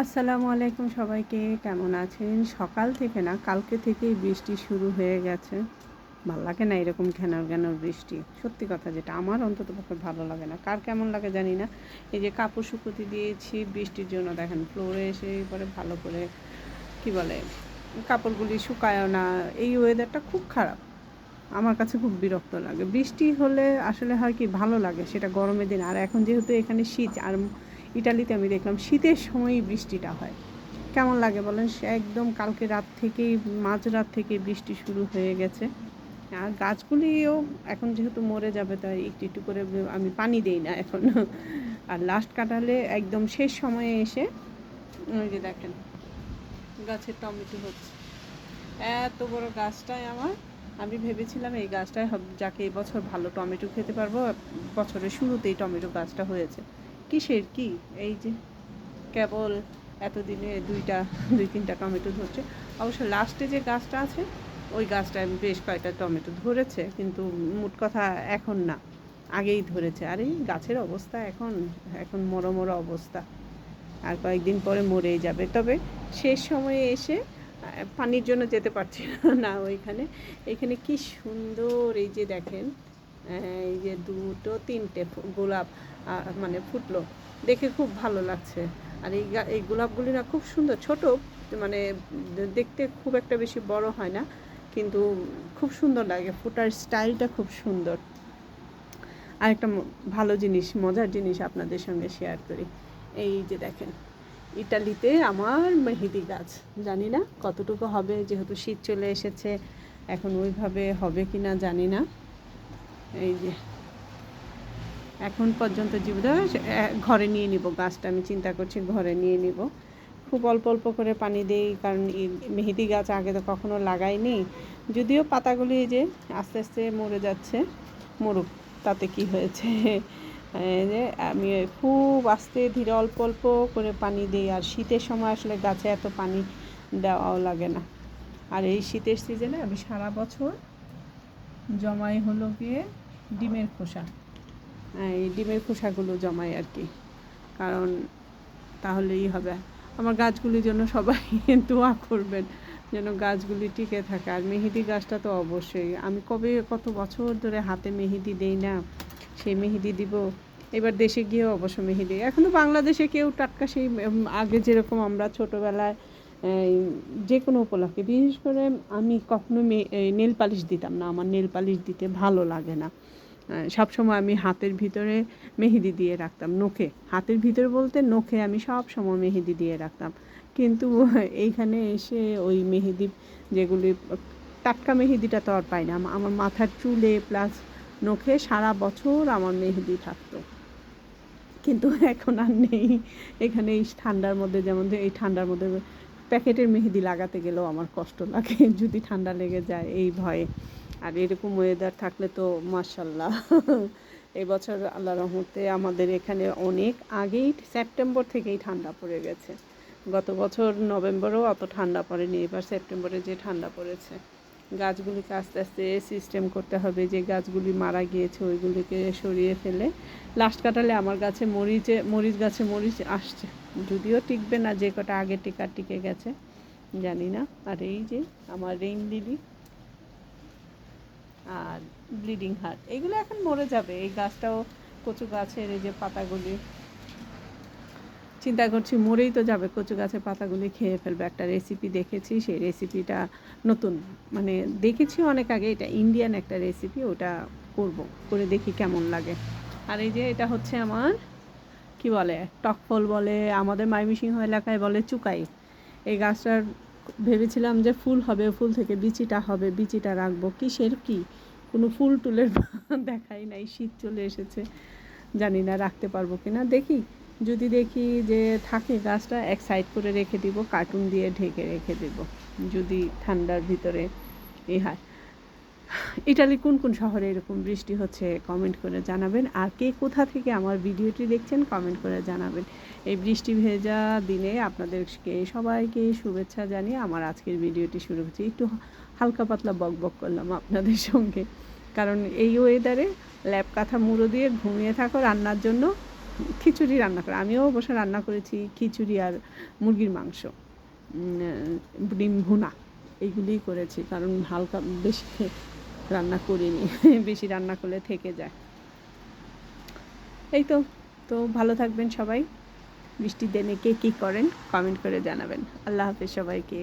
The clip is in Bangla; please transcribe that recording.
আসসালামু আলাইকুম সবাইকে, কেমন আছেন? সকাল থেকে না, কালকে থেকেই বৃষ্টি শুরু হয়ে গেছে। ভালো লাগে না এরকম ঘ্যানর ঘ্যানর বৃষ্টি। সত্যি কথা যেটা, আমার অন্তত পক্ষে ভালো লাগে না। কার কেমন লাগে জানি না। এই যে কাপড় শুকোতে দিয়েছি, বৃষ্টির জন্য দেখেন ফ্লোরে এসে পরে ভালো করে, কি বলে, কাপড়গুলি শুকায়ও না। এই ওয়েদারটা খুব খারাপ। আমার কাছে খুব বিরক্ত লাগে। বৃষ্টি হলে আসলে হয় কি, ভালো লাগে। সেটা গরমের দিন। আর এখন যেহেতু এখানে শীত, আর ইটালিতে আমি দেখলাম শীতের সময়ই বৃষ্টিটা হয়। কেমন লাগে বলেন? একদম কালকে রাত থেকেই, মাঝরাত থেকে বৃষ্টি শুরু হয়ে গেছে। আর গাছগুলিও এখন যেহেতু মরে যাবে, তাই একটু একটু করে আমি পানি দিই না এখন। আর লাস্ট কাটালে একদম শেষ সময়ে এসে, ওই যে দেখেন, গাছের টমেটো হচ্ছে। এত বড় গাছটাই আমার। আমি ভেবেছিলাম এই গাছটাই যাকে এবছর ভালো টমেটো খেতে পারব। বছরের শুরুতেই টমেটো গাছটা হয়েছে। কিসের কি? এই যে কেবল এতদিনে দুইটা, দুই তিনটা টমেটো ধরছে। অবশ্য লাস্টে যে গাছটা আছে, ওই গাছটায় বেশ কয়েকটা টমেটো ধরেছে, কিন্তু মোট কথা এখন না, আগেই ধরেছে। আর এই গাছের অবস্থা এখন এখন মরো মরো অবস্থা। আর কয়েকদিন পরে মরেই যাবে। তবে শেষ সময়ে এসে পানির জন্য যেতে পারছি না ওইখানে। এখানে কি সুন্দর এই যে দেখেন এই যে দুটো, তিনটে গোলাপ মানে ফুটলো। দেখে খুব ভালো লাগছে। আর এই এই গোলাপগুলি না খুব সুন্দর। ছোট মানে দেখতে খুব একটা বেশি বড় হয় না, কিন্তু খুব সুন্দর লাগে। ফুটার স্টাইলটা খুব সুন্দর। আর একটা ভালো জিনিস, মজার জিনিস আপনাদের সঙ্গে শেয়ার করি। এই যে দেখেন, ইটালিতে আমার মেহেদি গাছ। জানি না কতটুকু হবে, যেহেতু শীত চলে এসেছে, এখন ওইভাবে হবে কি না জানি না। এই যে। এখন পর্যন্ত জীবিত ঘরে নিয়ে নিব গাছটা, আমি চিন্তা করছি ঘরে নিয়ে নিব। খুব অল্প অল্প করে পানি দিই, কারণ মেহেদি গাছ আগে তো কখনো লাগাইনি। যদিও পাতাগুলি যে আস্তে আস্তে মরে যাচ্ছে, মরুক, তাতে কি হয়েছে? যে আমি খুব আস্তে, ধীরে অল্প অল্প করে পানি দিই, আর শীতের সময় আসলে গাছে এত পানি দেওয়াও লাগে না। আর এই শীতের সিজনে আমি সারা বছর জমাই হলো গিয়ে ডিমের খোসা। এই ডিমের খোসাগুলো জমাই আর কি। কারণ তাহলেই হবে। আমার গাছগুলির জন্য সবাই দোয়া করবেন যেন গাছগুলি টিকে থাকে। আর মেহেদি গাছটা তো অবশ্যই। আমি কবে কত বছর ধরে হাতে মেহেদি দেই না, সেই মেহেদি দিব। এবার দেশে গিয়েও অবশ্য মেহেদি। এখনও বাংলাদেশে কেউ টাটকা সেই আগে যেরকম আমরা ছোটোবেলায় যে কোনো উপলক্ষে, বিশেষ করে আমি কখনো নেল পালিশ দিতাম না। আমার নেল পালিশ দিতে ভালো লাগে না। সবসময় আমি হাতের ভিতরে মেহেদি দিয়ে রাখতাম, নখে। হাতের ভিতরে বলতে নখে আমি সব সময় মেহেদি দিয়ে রাখতাম। কিন্তু এইখানে এসে ওই মেহেদি যেগুলি, টাটকা মেহেদিটা তো আর পাই না। আমার মাথার চুলে প্লাস নখে সারা বছর আমার মেহেদি থাকতো। কিন্তু এখন আর নেই। এখানে এই ঠান্ডার মধ্যে যেমন, এই ঠান্ডার মধ্যে প্যাকেটের মেহেদি লাগাতে গেলেও আমার কষ্ট লাগে, যদি ঠান্ডা লেগে যায় এই ভয়ে। আর এরকম ওয়েদার থাকলে তো মার্শাল্লাহ এই বছর আল্লাহ রহমতে আমাদের এখানে অনেক আগেই সেপ্টেম্বর থেকেই ঠান্ডা পড়ে গেছে। গত বছর নভেম্বরেও অত ঠান্ডা পড়েনি, এবার সেপ্টেম্বরে যে ঠান্ডা পড়েছে। গাছগুলিকে আস্তে আস্তে সিস্টেম করতে হবে, যে গাছগুলি মারা গিয়েছে ওইগুলিকে সরিয়ে ফেলে। লাস্ট কাটালে আমার গাছে মরিচে, মরিচ গাছে মরিচ আসছে। যদিও টিকবে না, যে কটা আগে টিকা টিকে গেছে, জানি না। আর এই যে আমার রেইন লিলি আর ব্লিডিং হার্ট, এগুলো এখন মরে যাবে। এই গাছটাও কচু গাছের এই যে পাতাগুলি, চিন্তা করছি মরেই তো যাবে। কচু গাছের পাতাগুলি খেয়ে ফেলবে। একটা রেসিপি দেখেছি, সেই রেসিপিটা নতুন। মানে দেখেছি অনেক আগে, এটা ইন্ডিয়ান একটা রেসিপি ওটা করব, করে দেখি কেমন লাগে। আর এই যে এটা হচ্ছে আমার কি বলে টকফল বলে, আমাদের মাইমিসিংহ এলাকায় বলে চুকাই। এই গাছটার ভেবেছিলাম যে ফুল হবে, ফুল থেকে বিচিটা হবে, বিচিটা রাখব। কিসের কি? কোনো ফুল টুলের দেখাই নাই, শীত চলে এসেছে। জানি না রাখতে পারব কি না দেখি, যদি দেখি যে থাকে গাছটা, এক সাইড করে রেখে দিব, কার্টুন দিয়ে ঢেকে রেখে দেব। যদি ঠান্ডার ভিতরে এ হয়। ইটালি কোন কোন শহরে এরকম বৃষ্টি হচ্ছে কমেন্ট করে জানাবেন। আর কে কোথা থেকে আমার ভিডিওটি দেখছেন কমেন্ট করে জানাবেন। এই বৃষ্টি ভেজা দিনে আপনাদেরকে সবাইকে শুভেচ্ছা জানিয়ে আমার আজকের ভিডিওটি শুরু হচ্ছে একটু হালকা পাতলা বক বক করলাম আপনাদের সঙ্গে। কারণ এই ওয়েদারে ল্যাপ কাঁথা মুড়ো দিয়ে ঘুমিয়ে থাকো রান্নার জন্য। খিচুড়ি রান্না করে। আমিও অবশ্য রান্না করেছি খিচুড়ি আর মুরগির মাংস। ডিম ভুনা। এইগুলিই করেছি। কারণ হালকা বেশি রান্না করিনি, বেশি রান্না করলে থেকে যায়। এই তো তো ভালো থাকবেন সবাই। বৃষ্টির দিনে কে কী করেন কমেন্ট করে জানাবেন। আল্লাহ হাফেজ সবাইকে।